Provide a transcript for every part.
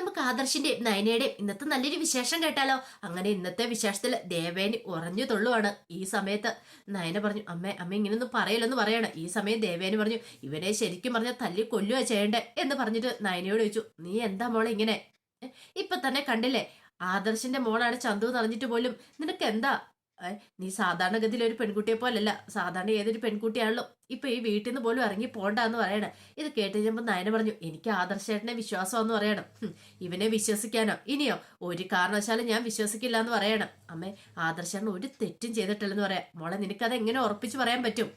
നമുക്ക് ആദർശിന്റെയും നയനയുടെയും ഇന്നത്തെ നല്ലൊരു വിശേഷം കേട്ടാലോ? അങ്ങനെ ഇന്നത്തെ വിശേഷത്തിൽ ദേവേനി ഉറഞ്ഞു തൊള്ളുവാണ് ഈ സമയത്ത്. നയന പറഞ്ഞു അമ്മ അമ്മ ഇങ്ങനെയൊന്നും പറയില്ലെന്ന് പറയണം. ഈ സമയം ദേവേനി പറഞ്ഞു ഇവനെ ശരിക്കും പറഞ്ഞാൽ തല്ലി കൊല്ലുക ചെയ്യണ്ടേ? എന്ന് പറഞ്ഞിട്ട് നയനയോട് ചോദിച്ചു നീ എന്താ മോളെ ഇങ്ങനെ? ഇപ്പൊ തന്നെ കണ്ടില്ലേ? ആദർശിന്റെ മോളാണ് ചന്തു എന്ന് അറിഞ്ഞിട്ട് പോലും നിനക്ക് എന്താ നീ സാധാരണഗതിയിൽ ഒരു പെൺകുട്ടിയെ പോലല്ല. സാധാരണ ഏതൊരു പെൺകുട്ടിയാണല്ലോ. ഇപ്പൊ ഈ വീട്ടിൽ നിന്ന് പോലും ഇറങ്ങി പോണ്ടെന്ന് പറയണം. ഇത് കേട്ട് കഴിഞ്ഞപ്പോൾ നയന പറഞ്ഞു എനിക്ക് ആദർശേട്ടനെ വിശ്വാസമെന്ന് പറയണം. ഇവനെ വിശ്വസിക്കാനോ? ഇനിയോ? ഒരു കാരണവശാലും ഞാൻ വിശ്വസിക്കില്ല എന്ന് പറയണം. അമ്മേ ആദർശേട്ടൻ ഒരു തെറ്റും ചെയ്തിട്ടില്ലെന്ന് പറയാം. മോളെ നിനക്കത് എങ്ങനെ ഉറപ്പിച്ചു പറയാൻ പറ്റും?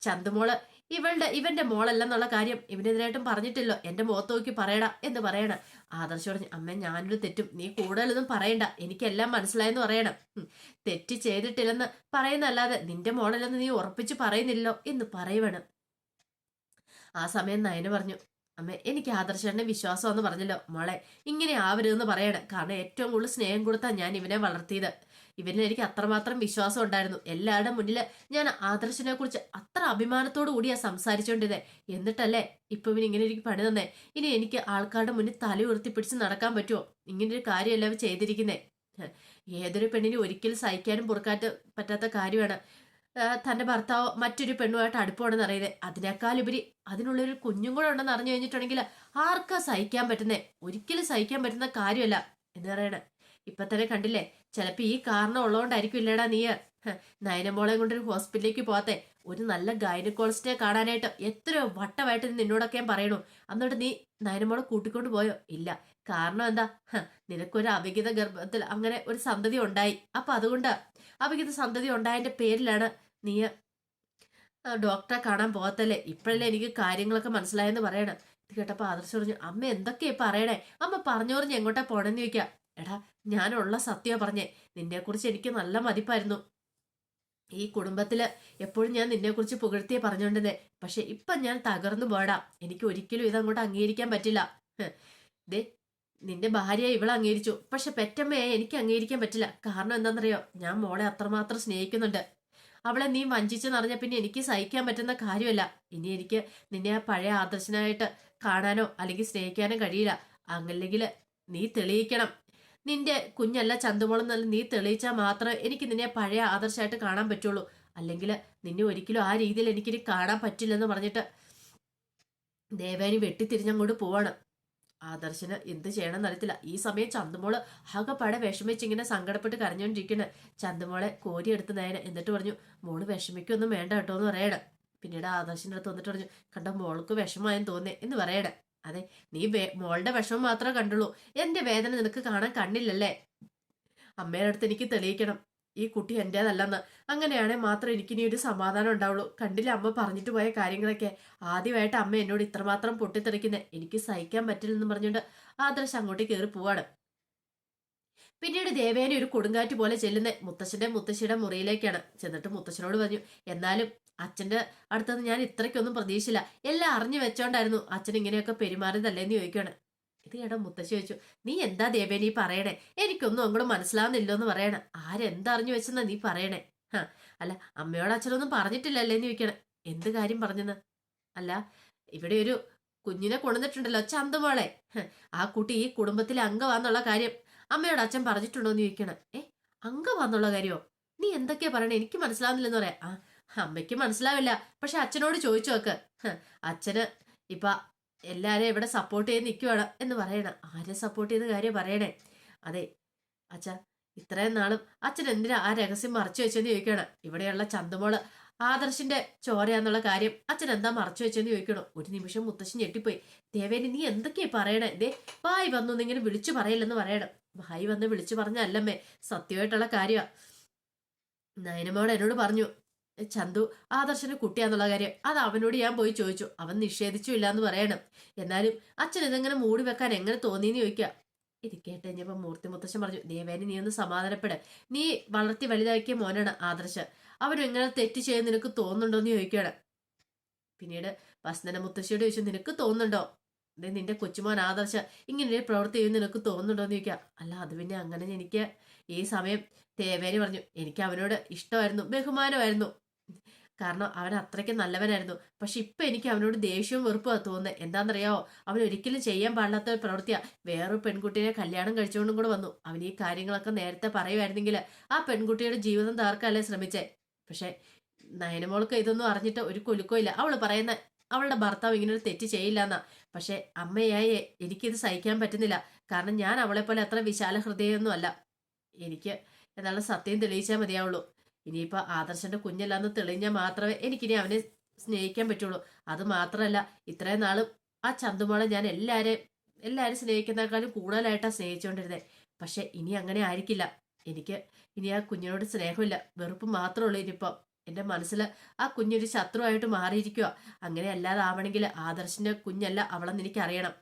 ചന്തുമോൾ ഇവളുടെ ഇവന്റെ മോളല്ലെന്നുള്ള കാര്യം ഇവനെതിരായിട്ടും പറഞ്ഞിട്ടില്ലോ. എന്റെ മുഖത്ത് നോക്കി പറയടാ എന്ന് പറയണം. ആദർശ് പറഞ്ഞു അമ്മ ഞാനൊരു തെറ്റും. നീ കൂടുതലൊന്നും പറയണ്ട. എനിക്കെല്ലാം മനസ്സിലായെന്ന് പറയണം. തെറ്റ് ചെയ്തിട്ടില്ലെന്ന് പറയുന്നല്ലാതെ നിന്റെ മോളല്ലെന്ന് നീ ഉറപ്പിച്ച് പറയുന്നില്ലോ എന്ന് പറയുവാണ്. ആ സമയം നയന് പറഞ്ഞു അമ്മ എനിക്ക് ആദർശന്റെ വിശ്വാസം എന്ന് പറഞ്ഞല്ലോ മോളെ. ഇങ്ങനെ ആവരുതെന്ന് പറയണം. കാരണം ഏറ്റവും കൂടുതൽ സ്നേഹം കൊടുത്താൽ ഞാൻ ഇവനെ വളർത്തിയത്. ഇവന് എനിക്ക് അത്രമാത്രം വിശ്വാസം ഉണ്ടായിരുന്നു. എല്ലാവരുടെ മുന്നിൽ ഞാൻ ആദർശനെ കുറിച്ച് അത്ര അഭിമാനത്തോടു കൂടിയാ സംസാരിച്ചോണ്ടിരുന്നേ. എന്നിട്ടല്ലേ ഇപ്പൊ ഇവന് ഇങ്ങനെ എനിക്ക് പണി തന്നേ. ഇനി എനിക്ക് ആൾക്കാരുടെ മുന്നിൽ തല ഉയർത്തി പിടിച്ച് നടക്കാൻ പറ്റുമോ ഇങ്ങനൊരു കാര്യമല്ല അവ ചെയ്തിരിക്കുന്നേ. ഏതൊരു പെണ്ണിനും ഒരിക്കലും സഹിക്കാനും പൊറുക്കാറ്റ് പറ്റാത്ത കാര്യമാണ്. തന്റെ ഭർത്താവ് മറ്റൊരു പെണ്ണുമായിട്ട് അടുപ്പമാണെന്ന് അറിയുന്നത് അതിനേക്കാൾ ഉപരി അതിനുള്ളൊരു കുഞ്ഞും കൂടെ ഉണ്ടെന്ന് അറിഞ്ഞു കഴിഞ്ഞിട്ടുണ്ടെങ്കിൽ ആർക്കാ സഹിക്കാൻ പറ്റുന്നേ? ഒരിക്കലും സഹിക്കാൻ പറ്റുന്ന കാര്യമല്ല എന്ന് പറയണേ. ഇപ്പൊ തന്നെ കണ്ടില്ലേ? ചിലപ്പോ ഈ കാരണം ഉള്ളതുകൊണ്ടായിരിക്കും ഇല്ലടാ നീ. നയനമോളെ കൊണ്ടൊരു ഹോസ്പിറ്റലിലേക്ക് പോകാത്തെ ഒരു നല്ല ഗൈനക്കോളജിസ്റ്റിനെ കാണാനായിട്ട് എത്രയോ വട്ടമായിട്ട് നിന്നോടൊക്കെ ഞാൻ പറയണു. എന്നിട്ട് നീ നയനമോളെ കൂട്ടിക്കൊണ്ട് പോയോ? ഇല്ല. കാരണം എന്താ? നിനക്കൊരു അവിഹിത ഗർഭത്തിൽ അങ്ങനെ ഒരു സന്തതി ഉണ്ടായി. അപ്പൊ അതുകൊണ്ട്. അവിഹിത സന്തതി ഉണ്ടായതിന്റെ പേരിലാണ് നീ ഡോക്ടറെ കാണാൻ പോകത്തല്ലേ ഇപ്പോഴല്ലേ എനിക്ക് കാര്യങ്ങളൊക്കെ മനസ്സിലായെന്ന് പറയണം. ഇത് കേട്ടപ്പോ ആദർശ് പറഞ്ഞു അമ്മ എന്തൊക്കെയാ പറയണേ? അമ്മ പറഞ്ഞോറിഞ്ഞ് പറഞ്ഞ് എങ്ങോട്ടാ പോണെന്ന് ചോദിക്കാം. എടാ ഞാനുള്ള സത്യ പറഞ്ഞേ. നിന്നെക്കുറിച്ച് എനിക്ക് നല്ല മതിപ്പായിരുന്നു. ഈ കുടുംബത്തിൽ എപ്പോഴും ഞാൻ നിന്നെക്കുറിച്ച് പുകഴ്ത്തിയേ പറഞ്ഞോണ്ടതേ പക്ഷെ ഇപ്പൊ ഞാൻ തകർന്നു പോടാ എനിക്ക് ഒരിക്കലും ഇതങ്ങോട്ട് അംഗീകരിക്കാൻ പറ്റില്ല. ദേ നിന്റെ ഭാര്യ ഇവളെ അംഗീകരിച്ചു. പക്ഷെ പെറ്റമ്മയെ എനിക്ക് അംഗീകരിക്കാൻ പറ്റില്ല. കാരണം എന്താണെന്നറിയോ ഞാൻ മോളെ അത്രമാത്രം സ്നേഹിക്കുന്നുണ്ട്. അവളെ നീ വഞ്ചിച്ചെന്നറിഞ്ഞ പിന്നെ എനിക്ക് സഹിക്കാൻ പറ്റുന്ന കാര്യമല്ല. ഇനി എനിക്ക് നിന്നെ ആ പഴയ ആദർശനായിട്ട് കാണാനോ അല്ലെങ്കിൽ സ്നേഹിക്കാനോ കഴിയില്ല. അല്ലെങ്കിൽ നീ തെളിയിക്കണം. നിന്റെ കുഞ്ഞല്ല ചന്തുമോളെന്നല്ല നീ തെളിയിച്ചാൽ മാത്രമേ എനിക്ക് നിന്നെ പഴയ ആദർശമായിട്ട് കാണാൻ പറ്റുള്ളൂ. അല്ലെങ്കിൽ നിന്നെ ഒരിക്കലും ആ രീതിയിൽ എനിക്കിനി കാണാൻ പറ്റില്ലെന്ന് പറഞ്ഞിട്ട് ദേവേനി വെട്ടിത്തിരിഞ്ഞങ്ങോട്ട് പോവാണ്. ആദർശന് എന്ത് ചെയ്യണമെന്ന് അറിയത്തില്ല. ഈ സമയം ചന്തുമോൾ ആകെപ്പാടെ വിഷമിച്ച് ഇങ്ങനെ സങ്കടപ്പെട്ട് കരഞ്ഞുകൊണ്ടിരിക്കണേ ചന്തുമോളെ കോരിയെടുത്ത് നേരെ എന്നിട്ട് പറഞ്ഞു മോൾ വിഷമിക്കൊന്നും വേണ്ട കേട്ടോ എന്ന് പറയണം. പിന്നീട് ആദർശിന്റെ അടുത്ത് വന്നിട്ട് പറഞ്ഞു കണ്ട മോൾക്ക് വിഷമമായെന്ന് തോന്നേ എന്ന് പറയണം. അതെ നീ മോളുടെ വിഷമം മാത്രമേ കണ്ടുള്ളൂ. എന്റെ വേദന നിനക്ക് കാണാൻ കണ്ണില്ലല്ലേ? അമ്മയുടെ അടുത്ത് എനിക്ക് തെളിയിക്കണം. ഈ കുട്ടി എന്റേതല്ലെന്ന് അങ്ങനെയാണെങ്കിൽ മാത്രം എനിക്ക് ഇനി ഒരു സമാധാനം ഉണ്ടാവുള്ളൂ. കണ്ടില്ല അമ്മ പറഞ്ഞിട്ട് പോയ കാര്യങ്ങളൊക്കെ? ആദ്യമായിട്ട് അമ്മ എന്നോട് ഇത്രമാത്രം പൊട്ടിത്തെറിക്കുന്നത് എനിക്ക് സഹിക്കാൻ പറ്റില്ലെന്ന് പറഞ്ഞുകൊണ്ട് ആദർശ് അങ്ങോട്ട് കയറി പോവാണ്. പിന്നീട് ദേവേനെ ഒരു കൊടുങ്കാറ്റ് പോലെ ചെല്ലുന്ന മുത്തശ്ശന്റെ മുത്തശ്ശിയുടെ മുറിയിലേക്കാണ്. ചെന്നിട്ട് മുത്തശ്ശനോട് പറഞ്ഞു എന്നാലും അച്ഛന്റെ അടുത്തുനിന്ന് ഞാൻ ഇത്രയ്ക്കൊന്നും പ്രതീക്ഷിച്ചില്ല. എല്ലാം അറിഞ്ഞു വെച്ചോണ്ടായിരുന്നു അച്ഛൻ ഇങ്ങനെയൊക്കെ പെരുമാറിയതല്ലേന്ന് ചോദിക്കുകയാണ്. ഇത് കേട്ടോ മുത്തശ്ശി ചോദിച്ചു നീ എന്താ ദേവേ നീ പറയണേ? എനിക്കൊന്നും അങ്ങോട്ട് മനസ്സിലാവുന്നില്ലോ എന്ന് പറയണേ. ആരെന്തറിഞ്ഞു വെച്ചെന്നാ നീ പറയണേ? അല്ല അമ്മയോട് അച്ഛനൊന്നും പറഞ്ഞിട്ടില്ലല്ലേ എന്ന് ചോദിക്കണേ എന്ത് കാര്യം പറഞ്ഞെന്ന്? അല്ല ഇവിടെ ഒരു കുഞ്ഞിനെ കൊണ്ടുവന്നിട്ടുണ്ടല്ലോ ചന്തമോളെ. ആ കുട്ടി ഈ കുടുംബത്തിലെ അംഗമാന്നുള്ള കാര്യം അമ്മയോട് അച്ഛൻ പറഞ്ഞിട്ടുണ്ടോ എന്ന് ചോദിക്കണം ഏ അംഗമാന്നുള്ള കാര്യമോ? നീ എന്തൊക്കെയാ പറയണേ? എനിക്ക് മനസ്സിലാവുന്നില്ലെന്ന് പറയാം. ആ അമ്മയ്ക്ക് മനസ്സിലാവില്ല. പക്ഷെ അച്ഛനോട് ചോദിച്ചു നോക്ക്. അച്ഛന് ഇപ്പൊ എല്ലാരെയും ഇവിടെ സപ്പോർട്ട് ചെയ്ത് നിൽക്കുവാണ് എന്ന് പറയണം. ആരെ സപ്പോർട്ട് ചെയ്ത കാര്യം പറയണേ? അതെ അച്ഛ ഇത്രയും നാളും അച്ഛൻ എന്തിനാ ആ രഹസ്യം മറച്ചു വെച്ചെന്ന് ചോദിക്കണം ഇവിടെയുള്ള ചന്തമോൾ ആദർശിന്റെ ചോരയാന്നുള്ള കാര്യം അച്ഛൻ എന്താ മറച്ചു വെച്ചെന്ന് ചോദിക്കണോ ഒരു നിമിഷം മുത്തശ്ശൻ ഞെട്ടിപ്പോയി. ദേവേനി നീ എന്തൊക്കെയാ പറയണേ? ദേ വായി വന്നു ഇങ്ങനെ വിളിച്ചു പറയില്ലെന്ന് പറയണം. വായി വന്ന് വിളിച്ചു പറഞ്ഞല്ലമ്മേ സത്യമായിട്ടുള്ള കാര്യമാ നയനമോട് എന്നോട് പറഞ്ഞു ചന്തു ആദർശന് കുട്ടിയാന്നുള്ള കാര്യം. അത് അവനോട് ഞാൻ പോയി ചോദിച്ചു. അവൻ നിഷേധിച്ചു ഇല്ല എന്ന് പറയണം. എന്നാലും അച്ഛൻ ഇതെങ്ങനെ മൂടി വെക്കാൻ എങ്ങനെ തോന്നിയെന്ന് ചോദിക്കുക ഇത് കേട്ട് കഴിഞ്ഞപ്പോ മൂർത്തി മുത്തശ്ശൻ പറഞ്ഞു ദേവേനി നീ ഒന്ന് സമാധാനപ്പെട്. നീ വളർത്തി വലുതാക്കിയ മോനാണ് ആദർശ്. അവരും എങ്ങനെ തെറ്റ് ചെയ്യാൻ നിനക്ക് തോന്നുന്നുണ്ടോ എന്ന് ചോദിക്കുകയാണ് പിന്നീട് വസന്തന മുത്തശ്ശിയോട് ചോദിച്ചു നിനക്ക് തോന്നുന്നുണ്ടോ? ദേ നിന്റെ കൊച്ചുമോൻ ആദർശ ഇങ്ങനെ ഒരു പ്രവൃത്തി ചെയ്യുന്ന നിനക്ക് തോന്നുന്നുണ്ടോ എന്ന് ചോദിക്കുക അല്ല അത് പിന്നെ അങ്ങനെ എനിക്ക് ഈ സമയം ദേവേനി പറഞ്ഞു എനിക്ക് അവനോട് ഇഷ്ടമായിരുന്നു ബഹുമാനമായിരുന്നു. കാരണം അവൻ അത്രയ്ക്ക് നല്ലവനായിരുന്നു. പക്ഷെ ഇപ്പൊ എനിക്ക് അവനോട് ദേഷ്യവും വെറുപ്പുമാണ് തോന്നുന്നത്. എന്താണെന്നറിയാവോ? അവൻ ഒരിക്കലും ചെയ്യാൻ പാടില്ലാത്ത ഒരു പ്രവൃത്തിയാ. വേറൊരു പെൺകുട്ടിയെ കല്യാണം കഴിച്ചുകൊണ്ടും കൂടെ വന്നു. അവൻ ഈ കാര്യങ്ങളൊക്കെ നേരത്തെ പറയുമായിരുന്നെങ്കിൽ ആ പെൺകുട്ടിയുടെ ജീവിതം തകർക്കല്ലേ ശ്രമിച്ചേ? പക്ഷെ നയനമോൾക്ക് ഇതൊന്നും അറിഞ്ഞിട്ട് ഒരു കുലുക്കോ ഇല്ല. അവൾ പറയുന്ന അവളുടെ ഭർത്താവ് ഇങ്ങനെ ഒരു തെറ്റ് ചെയ്യില്ല എന്നാ പക്ഷെ അമ്മയായി എനിക്കിത് സഹിക്കാൻ പറ്റുന്നില്ല. കാരണം ഞാൻ അവളെ അത്ര വിശാല ഹൃദയമൊന്നും അല്ല എനിക്ക് എന്നുള്ള സത്യം തെളിയിച്ചാൽ മതിയാവുള്ളൂ. ഇനിയിപ്പോൾ ആദർശന്റെ കുഞ്ഞല്ലാന്ന് തെളിഞ്ഞാൽ മാത്രമേ എനിക്കിനി അവനെ സ്നേഹിക്കാൻ പറ്റുള്ളൂ. അത് മാത്രമല്ല ഇത്രയും നാളും ആ ചന്തുമോളെ ഞാൻ എല്ലാവരെയും എല്ലാവരും സ്നേഹിക്കുന്നേക്കാളും കൂടുതലായിട്ടാണ് സ്നേഹിച്ചുകൊണ്ടിരുന്നത് പക്ഷെ ഇനി അങ്ങനെ ആയിരിക്കില്ല. എനിക്ക് ഇനി ആ കുഞ്ഞിനോട് സ്നേഹമില്ല. വെറുപ്പ് മാത്രമേ ഉള്ളൂ ഇനിയിപ്പോൾ എന്റെ മനസ്സിൽ ആ കുഞ്ഞൊരു ശത്രുവായിട്ട് മാറിയിരിക്കുക അങ്ങനെ അല്ലാതാവണമെങ്കിൽ ആദർശിന്റെ കുഞ്ഞല്ല അവളെന്ന് എനിക്കറിയണം.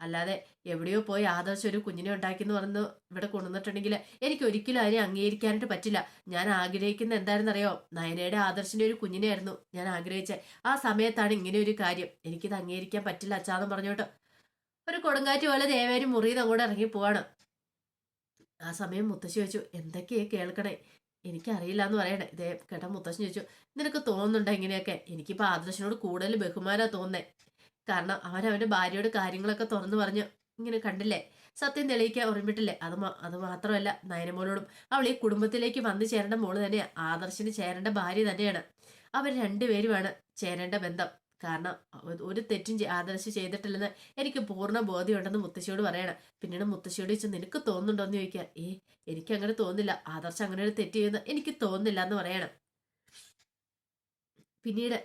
അല്ലാതെ എവിടെയോ പോയി ആദർശം ഒരു കുഞ്ഞിനെ ഉണ്ടാക്കിയെന്ന് പറഞ്ഞ് ഇവിടെ കൊണ്ടുവന്നിട്ടുണ്ടെങ്കിൽ എനിക്ക് ഒരിക്കലും അതിനെ അംഗീകരിക്കാനായിട്ട് പറ്റില്ല. ഞാൻ ആഗ്രഹിക്കുന്ന എന്തായിരുന്നറിയോ? നയനയുടെ ആദർശിന്റെ ഒരു കുഞ്ഞിനെയായിരുന്നു ഞാൻ ആഗ്രഹിച്ച ആ സമയത്താണ് ഇങ്ങനെ ഒരു കാര്യം. എനിക്കിത് അംഗീകരിക്കാൻ പറ്റില്ല അച്ഛാന്ന് പറഞ്ഞോട്ട്. ഒരു കൊടുങ്കാറ്റ് പോലെ ദേവേരും മുറിയിൽ അങ്ങോട്ട് ഇറങ്ങി പോവാണ്. ആ സമയം മുത്തശ്ശി ചോദിച്ചു എന്തൊക്കെയാ കേൾക്കണേ? എനിക്കറിയില്ല എന്ന് പറയണേ. ഇതേ കേട്ട മുത്തശ്ശൻ ചോദിച്ചു നിനക്ക് തോന്നുന്നുണ്ടോ ഇങ്ങനെയൊക്കെ? എനിക്കിപ്പോൾ ആദർശനോട് കൂടുതൽ ബഹുമാനാ തോന്നേ കാരണം അവൻ അവന്റെ ഭാര്യയോട് കാര്യങ്ങളൊക്കെ തുറന്നു പറഞ്ഞു ഇങ്ങനെ കണ്ടില്ലേ? സത്യം തെളിയിക്കാൻ ഓർമ്മിട്ടില്ലേ അത് അത് മാത്രമല്ല നയനമോളോടും അവൾ ഈ കുടുംബത്തിലേക്ക് വന്നു ചേരേണ്ട മോൾ തന്നെയാണ് ആദർശിന് ചേരേണ്ട ഭാര്യ തന്നെയാണ്. അവർ രണ്ടുപേരുമാണ് ചേരേണ്ട ബന്ധം. കാരണം ഒരു തെറ്റും ആദർശി ചെയ്തിട്ടില്ലെന്ന് എനിക്ക് പൂർണ ബോധ്യമുണ്ടെന്ന് മുത്തശ്ശിയോട് പറയണം. പിന്നീട് മുത്തശ്ശിയോട് ചോദിച്ചു നിനക്ക് തോന്നുന്നുണ്ടോ? എന്ന് ചോദിക്കുക. ഏ എനിക്ക് അങ്ങനെ തോന്നില്ല ആദർശ് അങ്ങനെ ഒരു തെറ്റ് ചെയ്യുന്ന എനിക്ക് തോന്നില്ല എന്ന് പറയണം. പിന്നീട്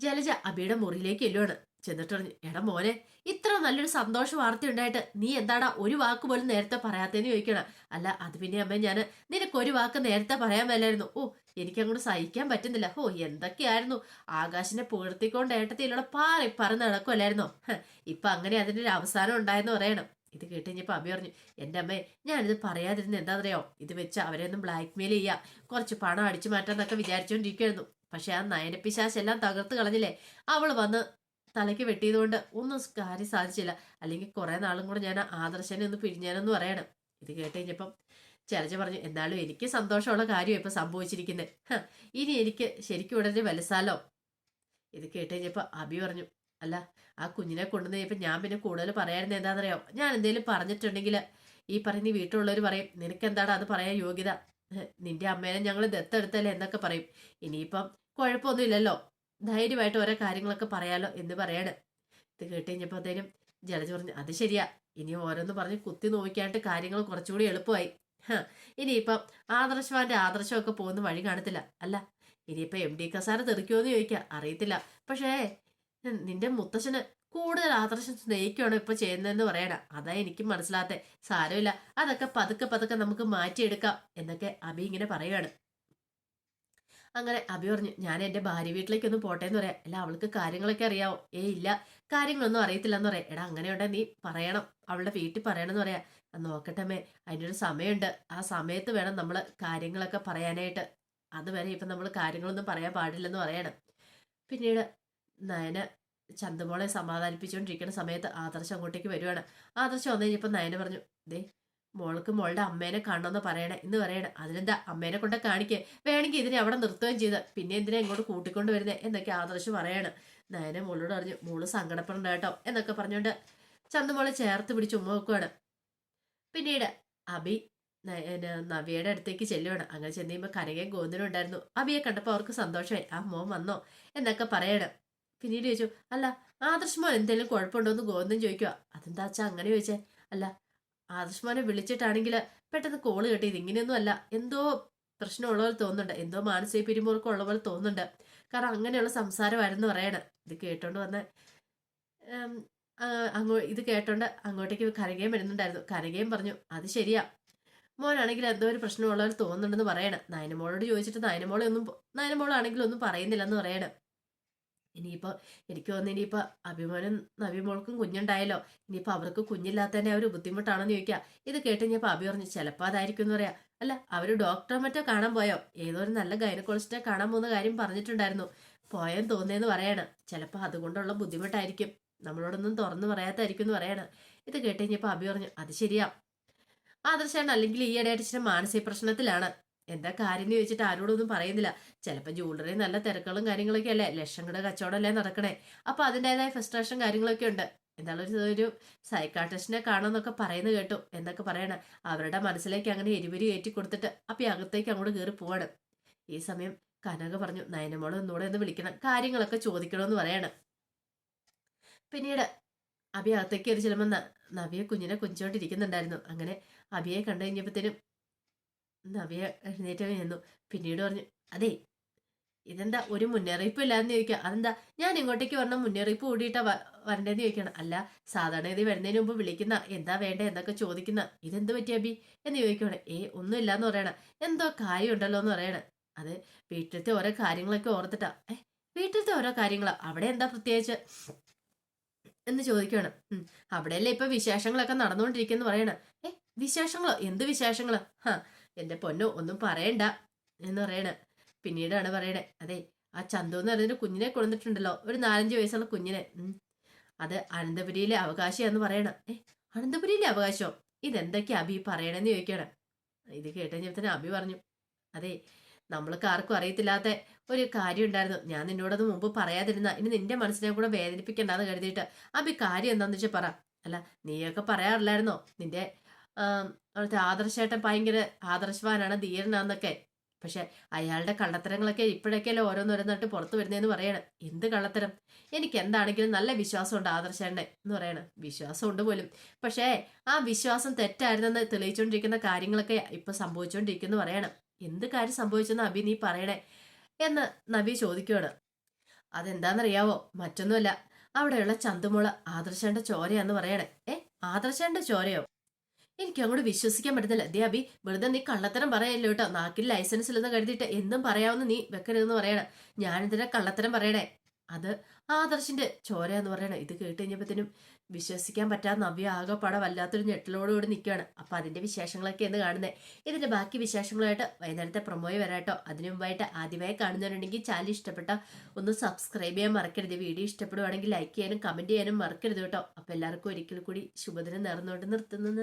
ജലജ അബിയുടെ മുറിയിലേക്ക് എല്ലുവാണ് ചെന്നിട്ട് എടാ മോനെ ഇത്ര നല്ലൊരു സന്തോഷ വാർത്ത ഉണ്ടായിട്ട് നീ എന്താടാ ഒരു വാക്ക് പോലും നേരത്തെ പറയാത്തേന്ന് ചോദിക്കണം? അല്ല അത് പിന്നെ അമ്മ ഞാൻ നിനക്ക് ഒരു വാക്ക് നേരത്തെ പറയാൻ മേലായിരുന്നു. ഓ എനിക്കങ്ങോട്ട് സഹിക്കാൻ പറ്റുന്നില്ല. ഓ എന്തൊക്കെയായിരുന്നു? ആകാശിനെ പുകഴ്ത്തിക്കൊണ്ട് ഏട്ടത്തിലൂടെ പാറി പറന്ന് നടക്കുമല്ലായിരുന്നോ ഇപ്പൊ അങ്ങനെ അതിന്റെ ഒരു അവസാനം ഉണ്ടായെന്ന് പറയണം. ഇത് കേട്ട് കഴിഞ്ഞപ്പോൾ അമ്മ പറഞ്ഞു എന്റെ അമ്മേ ഞാനിത് പറയാതിരുന്ന എന്താണെന്നറിയോ? ഇത് വെച്ച് അവരെ ഒന്ന് ബ്ലാക്ക് മെയിൽ ചെയ്യാം. കുറച്ച് പണം അടിച്ചു മാറ്റാന്നൊക്കെ വിചാരിച്ചുകൊണ്ടിരിക്കുകയായിരുന്നു പക്ഷെ ആ നയനപ്പിശാശെല്ലാം തകർത്ത് കളഞ്ഞില്ലേ? അവൾ വന്ന് തലയ്ക്ക് വെട്ടിയതുകൊണ്ട് ഒന്നും കാര്യം സാധിച്ചില്ല. അല്ലെങ്കിൽ കുറെ നാളും കൂടെ ഞാൻ ആദർശനെ ഒന്ന് പിരിഞ്ഞാനെന്ന് പറയണം. ഇത് കേട്ട് കഴിഞ്ഞപ്പം ചലജ പറഞ്ഞു എന്നാലും എനിക്ക് സന്തോഷമുള്ള കാര്യം ഇപ്പൊ സംഭവിച്ചിരിക്കുന്നത് ഇനി എനിക്ക് ശരിക്കും ഉടനെ വലസാലോ? ഇത് കേട്ട് കഴിഞ്ഞപ്പോ അബി പറഞ്ഞു അല്ല ആ കുഞ്ഞിനെ കൊണ്ടുവന്ന് ഞാൻ പിന്നെ കൂടുതൽ പറയാറുണ്ട് എന്താണെന്നറിയോ? ഞാൻ എന്തെങ്കിലും പറഞ്ഞിട്ടുണ്ടെങ്കിൽ ഈ പറയുന്ന വീട്ടിലുള്ളവർ പറയും നിനക്ക് എന്താണ് അത് പറയാൻ യോഗ്യത? നിന്റെ അമ്മേനെ ഞങ്ങൾ ദത്തെടുത്തല്ലേ എന്നൊക്കെ പറയും. ഇനിയിപ്പം കുഴപ്പമൊന്നുമില്ലല്ലോ. ധൈര്യമായിട്ട് ഓരോ കാര്യങ്ങളൊക്കെ പറയാലോ എന്ന് പറയാണ്. ഇത് കേട്ട് കഴിഞ്ഞപ്പോഴത്തേനും ജലജ പറഞ്ഞു അത് ശരിയാ. ഇനി ഓരോന്ന് പറഞ്ഞ് കുത്തി നോക്കിയായിട്ട് കാര്യങ്ങൾ കുറച്ചുകൂടി എളുപ്പമായി. ഇനിയിപ്പം ആദർശവാന്റെ ആദർശമൊക്കെ പോകുന്ന വഴി കാണത്തില്ല. അല്ല ഇനിയിപ്പം എം ഡി കസാര തെറിക്കുമോ ചോദിക്കാം. അറിയത്തില്ല. പക്ഷേ നിന്റെ മുത്തശ്ശന് കൂടുതൽ ആദർശം സ്നേഹിക്കുകയാണോ ഇപ്പൊ ചെയ്യുന്നതെന്ന് പറയണ. അതാ എനിക്ക് മനസ്സിലാത്തെ. സാരമില്ല. അതൊക്കെ പതുക്കെ പതുക്കെ നമുക്ക് മാറ്റിയെടുക്കാം എന്നൊക്കെ അബി ഇങ്ങനെ പറയുകയാണ് അങ്ങനെ അഭി പറഞ്ഞു ഞാൻ എന്റെ ഭാര്യ വീട്ടിലേക്ക് ഒന്ന് പോട്ടെ എന്ന് പറയാം. അല്ല അവൾക്ക് കാര്യങ്ങളൊക്കെ അറിയാവോ? ഏ ഇല്ല. കാര്യങ്ങളൊന്നും അറിയത്തില്ല എന്ന് പറയാം. എടാ അങ്ങനെയുണ്ടെ നീ പറയണം. അവളുടെ വീട്ടിൽ പറയണമെന്ന് പറയാം. നോക്കട്ടമ്മേ നോക്കട്ടെമേ അതിനൊരു സമയമുണ്ട്. ആ സമയത്ത് വേണം നമ്മൾ കാര്യങ്ങളൊക്കെ പറയാനായിട്ട്. അതുവരെ ഇപ്പം നമ്മൾ കാര്യങ്ങളൊന്നും പറയാൻ പാടില്ലെന്ന് പറയണം. പിന്നീട് നയന ചന്തമോളെ സമാധാനിപ്പിച്ചുകൊണ്ടിരിക്കുന്ന സമയത്ത് ആദർശം അങ്ങോട്ടേക്ക് വരുവാണ്. ആദർശം വന്നു കഴിഞ്ഞപ്പോൾ നയന പറഞ്ഞു ദേ മോൾക്ക് മോളുടെ അമ്മേനെ കാണണമെന്ന് പറയണേ. എന്ന് പറയണേ. അതിനെന്താ? അമ്മേനെ കൊണ്ട് കാണിക്കേ. വേണമെങ്കിൽ ഇതിനെ അവിടെ നിർത്തുകയും ചെയ്ത്. പിന്നെ എന്തിനാ ഇങ്ങോട്ട് കൂട്ടിക്കൊണ്ട് വരുന്നേ? എന്നൊക്കെ ആദർശം പറയാണ്. നയന മോളോട് പറഞ്ഞു മോൾ സങ്കടപ്പെടണ്ട കേട്ടോ എന്നൊക്കെ പറഞ്ഞുകൊണ്ട് ചന്തമോളെ ചേർത്ത് പിടിച്ച് ഉമ്മ വെക്കുവാണ്. പിന്നീട് അബി ന- ന- നവ്യയുടെ അടുത്തേക്ക് ചെല്ലുവാണ്. അങ്ങനെ ചെന്ന് കഴിയുമ്പോൾ കനകയും ഗോന്തിനും ഉണ്ടായിരുന്നു. അബിയെ കണ്ടപ്പോൾ അവർക്ക് സന്തോഷമായി. ആ മോൻ വന്നോ? എന്നൊക്കെ പറയണം. പിന്നീട് ചോദിച്ചു അല്ല ആദർശ് മോൻ എന്തെങ്കിലും കുഴപ്പമുണ്ടോ? എന്ന് ഗോവിന്ദൻ ചോദിക്കുക അതെന്താ അച്ഛാ അങ്ങനെ ചോദിച്ചേ? അല്ല ആദർശ് മോനെ വിളിച്ചിട്ടാണെങ്കിൽ പെട്ടെന്ന് കോൾ കിട്ടിയത് ഇങ്ങനെയൊന്നും അല്ല എന്തോ പ്രശ്നമുള്ള പോലെ തോന്നുന്നുണ്ട്. എന്തോ മാനസിക പിരിമുറുക്കം ഉള്ള പോലെ തോന്നുന്നുണ്ട്. കാരണം അങ്ങനെയുള്ള സംസാരമായിരുന്നു പറയണ ഇത് കേട്ടോണ്ട് വന്ന അങ്ങോ ഇത് കേട്ടോണ്ട് അങ്ങോട്ടേക്ക് കരകയും വരുന്നുണ്ടായിരുന്നു. കരകയും പറഞ്ഞു അത് ശരിയാ. മോനാണെങ്കിൽ എന്തോ ഒരു പ്രശ്നമുള്ളവർ തോന്നുന്നുണ്ടെന്ന് പറയണം. നയനമോളോട് ചോദിച്ചിട്ട് നയനമോളെ ഒന്നും നയനമോളാണെങ്കിൽ ഒന്നും പറയുന്നില്ലെന്ന് പറയണ. ഇനിയിപ്പോ എനിക്ക് തോന്നുന്നു ഇനിയിപ്പോൾ അഭിമാനും നവിമോൾക്കും കുഞ്ഞുണ്ടായല്ലോ. ഇനിയിപ്പോൾ അവർക്ക് കുഞ്ഞില്ലാത്തതിന്റെ ആ ഒരു ബുദ്ധിമുട്ടാണെന്ന് ചോദിക്കുക ഇത് കേട്ട് ഞാൻ അഭി പറഞ്ഞു ചിലപ്പോൾ അതായിരിക്കും എന്ന് പറയാം. അല്ല അവർ ഡോക്ടറെ മറ്റോ കാണാൻ പോയോ? ഏതോ ഒരു നല്ല ഗൈനക്കോളജിസ്റ്റിനെ കാണാൻ പോകുന്ന കാര്യം പറഞ്ഞിട്ടുണ്ടായിരുന്നു. പോയെന്ന് തോന്നിയെന്ന് പറയാണ്. ചിലപ്പോൾ അതുകൊണ്ടുള്ള ബുദ്ധിമുട്ടായിരിക്കും. നമ്മളോടൊന്നും തുറന്നു പറയാത്തായിരിക്കും എന്ന് പറയാണ്. ഇത് കേട്ട് കഴിഞ്ഞപ്പോൾ അഭി പറഞ്ഞു അത് ശരിയാ. ആദർശാണ് അല്ലെങ്കിൽ ഈ ഇടയായിട്ട് ഇച്ചിരി മാനസിക പ്രശ്നത്തിലാണ്. എന്താ കാര്യം എന്ന് ചോദിച്ചിട്ട് ആരോടൊന്നും പറയുന്നില്ല. ചിലപ്പോൾ ജ്വല്ലറി നല്ല തിരക്കുകളും കാര്യങ്ങളൊക്കെ അല്ലേ? ലക്ഷം കിട കച്ചവടം അല്ലേ നടക്കണേ? അപ്പൊ അതിന്റെതായ ഫ്രസ്ട്രേഷൻ കാര്യങ്ങളൊക്കെ ഉണ്ട്. എന്തായാലും ഒരു- സൈക്കാട്രിസ്റ്റിനെ കാണുമെന്നൊക്കെ പറയുന്നത് കേട്ടു. എന്നൊക്കെ പറയണം. അവരുടെ മനസ്സിലേക്ക് അങ്ങനെ എരിവരി കയറ്റി കൊടുത്തിട്ട് അപ്പൊ അകത്തേക്ക് അങ്ങോട്ട് കയറി പോവാണ്. ഈ സമയം കനക പറഞ്ഞു നയനമോളെ ഒന്നുകൂടെ ഒന്ന് വിളിക്കണം. കാര്യങ്ങളൊക്കെ ചോദിക്കണമെന്ന് പറയണം. പിന്നീട് അബി അകത്തേക്ക് കയറി ചെല്ലുമ്പോൾ നബിയെ കുഞ്ഞിനെ കുഞ്ചോണ്ടിരിക്കുന്നുണ്ടായിരുന്നു അങ്ങനെ അബിയെ കണ്ടു കഴിഞ്ഞപ്പോഴത്തേനും നവിയ എഴുന്നേറ്റ് നിന്നു. പിന്നീട് പറഞ്ഞു അതെ ഇതെന്താ ഒരു മുന്നറിയിപ്പ് ഇല്ലാന്ന് ചോദിക്കുക അതെന്താ? ഞാൻ ഇങ്ങോട്ടേക്ക് വരണം മുന്നറിയിപ്പ് കൂടിയിട്ടാ വരണ്ടേന്ന് ചോദിക്കണം. അല്ല സാധാരണ ഇത് വരുന്നതിന് മുമ്പ് വിളിക്കുന്ന എന്താ വേണ്ട എന്നൊക്കെ ചോദിക്കുന്ന ഇതെന്ത് പറ്റിയ അബി എന്ന് ചോദിക്കണം ഏ ഒന്നും ഇല്ലാന്ന് പറയണ എന്തോ കാര്യമുണ്ടല്ലോ എന്ന് പറയണ. അത് വീട്ടിലത്തെ ഓരോ കാര്യങ്ങളൊക്കെ ഓർത്തിട്ടാ. ഏ വീട്ടിലത്തെ ഓരോ കാര്യങ്ങളാ? അവിടെ എന്താ പ്രത്യേകിച്ച്? എന്ന് ചോദിക്കണം അവിടെയല്ലേ ഇപ്പൊ വിശേഷങ്ങളൊക്കെ നടന്നുകൊണ്ടിരിക്കുന്നു പറയണ? ഏ വിശേഷങ്ങളോ? എന്ത് വിശേഷങ്ങളോ? ഹാ എന്റെ പൊന്നോ ഒന്നും പറയണ്ട എന്ന് പറയണ. പിന്നീടാണ് പറയണേ അതെ ആ ചന്തു എന്ന് പറയുന്നൊരു കുഞ്ഞിനെ കൊണ്ടുവന്നിട്ടുണ്ടല്ലോ ഒരു നാലഞ്ച് വയസ്സുള്ള കുഞ്ഞിനെ. അത് അനന്തപുരിയിലെ അവകാശിയാന്ന് പറയണം. ഏ അനന്തപുരിയിലെ അവകാശോ? ഇതെന്തൊക്കെയാ അബി പറയണെന്ന് ചോദിക്കണം. ഇത് കേട്ടുകഴിഞ്ഞപ്പോ അബി പറഞ്ഞു അതെ നമ്മൾക്ക് ആർക്കും അറിയത്തില്ലാത്ത ഒരു കാര്യം ഉണ്ടായിരുന്നു. ഞാൻ നിന്നോടത് മുമ്പ് പറയാതിരുന്ന ഇനി നിന്റെ മനസ്സിനെ കൂടെ വേദനിപ്പിക്കണ്ടെന്ന് കരുതിയിട്ട് അബി കാര്യം എന്താണെന്ന് വെച്ചാൽ പറ. അല്ല നീയൊക്കെ പറയാറില്ലായിരുന്നോ? നിന്റെ അവിടുത്തെ ആദർശേട്ടൻ ഭയങ്കര ആദർശവാനാണ് ധീരനാന്നൊക്കെ. പക്ഷെ അയാളുടെ കള്ളത്തരങ്ങളൊക്കെ ഇപ്പോഴൊക്കെയല്ലേ നട്ട് പുറത്തു വരുന്നതെന്ന് പറയണം. എന്ത് കള്ളത്തരം? എനിക്ക് എന്താണെങ്കിലും നല്ല വിശ്വാസമുണ്ട് ആദർശേട്ടനെ എന്ന് പറയണം. വിശ്വാസമുണ്ട് പോലും. പക്ഷേ ആ വിശ്വാസം തെറ്റായിരുന്നെന്ന് തെളിയിച്ചുകൊണ്ടിരിക്കുന്ന കാര്യങ്ങളൊക്കെ ഇപ്പൊ സംഭവിച്ചുകൊണ്ടിരിക്കുന്നു പറയണം. എന്ത് കാര്യം സംഭവിച്ചെന്ന് അബി നീ പറയണേ എന്ന് നബി ചോദിക്കുകയാണ് അതെന്താണെന്നറിയാവോ മറ്റൊന്നുമല്ല. അവിടെയുള്ള ചന്തുമുള ആദർശേണ്ട ചോരയാന്ന് പറയണേ. ഏ? ആദർശേണ്ട ചോരയോ? എനിക്ക് അങ്ങോട്ട് വിശ്വസിക്കാൻ പറ്റുന്നില്ല. ദേ അബി വെറുതെ നീ കള്ളത്തരം പറയല്ലോ കേട്ടോ. നാക്കിൽ ലൈസൻസ് ഇല്ലെന്ന് കരുതിയിട്ട് എന്തും പറയാവുന്ന നീ വെക്കരുതെന്ന് പറയണം. ഞാനെന്തിനാ കള്ളത്തരം പറയണേ? അത് ആദർശിന്റെ ചോര എന്ന് പറയണേ. ഇത് കേട്ട് കഴിഞ്ഞപ്പോഴത്തേനും വിശ്വസിക്കാൻ പറ്റാത്ത നവ്യ ആകെപ്പാടെ വല്ലാത്തൊരു ഞെട്ടലോടുകൂടി നിൽക്കുകയാണ് അപ്പൊ അതിന്റെ വിശേഷങ്ങളൊക്കെ എന്ന് കാണുന്നത് ഇതിന്റെ ബാക്കി വിശേഷങ്ങളായിട്ട് വൈകുന്നേരത്തെ പ്രൊമോയി വരാട്ടോ അതിനു മുമ്പായിട്ട് ആദ്യമായി കാണുന്നവരുണ്ടെങ്കിൽ ചാനൽ ഇഷ്ടപ്പെട്ട ഒന്ന് സബ്സ്ക്രൈബ് ചെയ്യാൻ മറക്കരുത്. വീഡിയോ ഇഷ്ടപ്പെടുവാണെങ്കിൽ ലൈക്ക് ചെയ്യാനും കമന്റ് ചെയ്യാനും മറക്കരുത് കേട്ടോ. അപ്പൊ എല്ലാവർക്കും ഒരിക്കൽ കൂടി ശുഭദിനം നേർന്നുകൊണ്ട് നിർത്തുന്നത്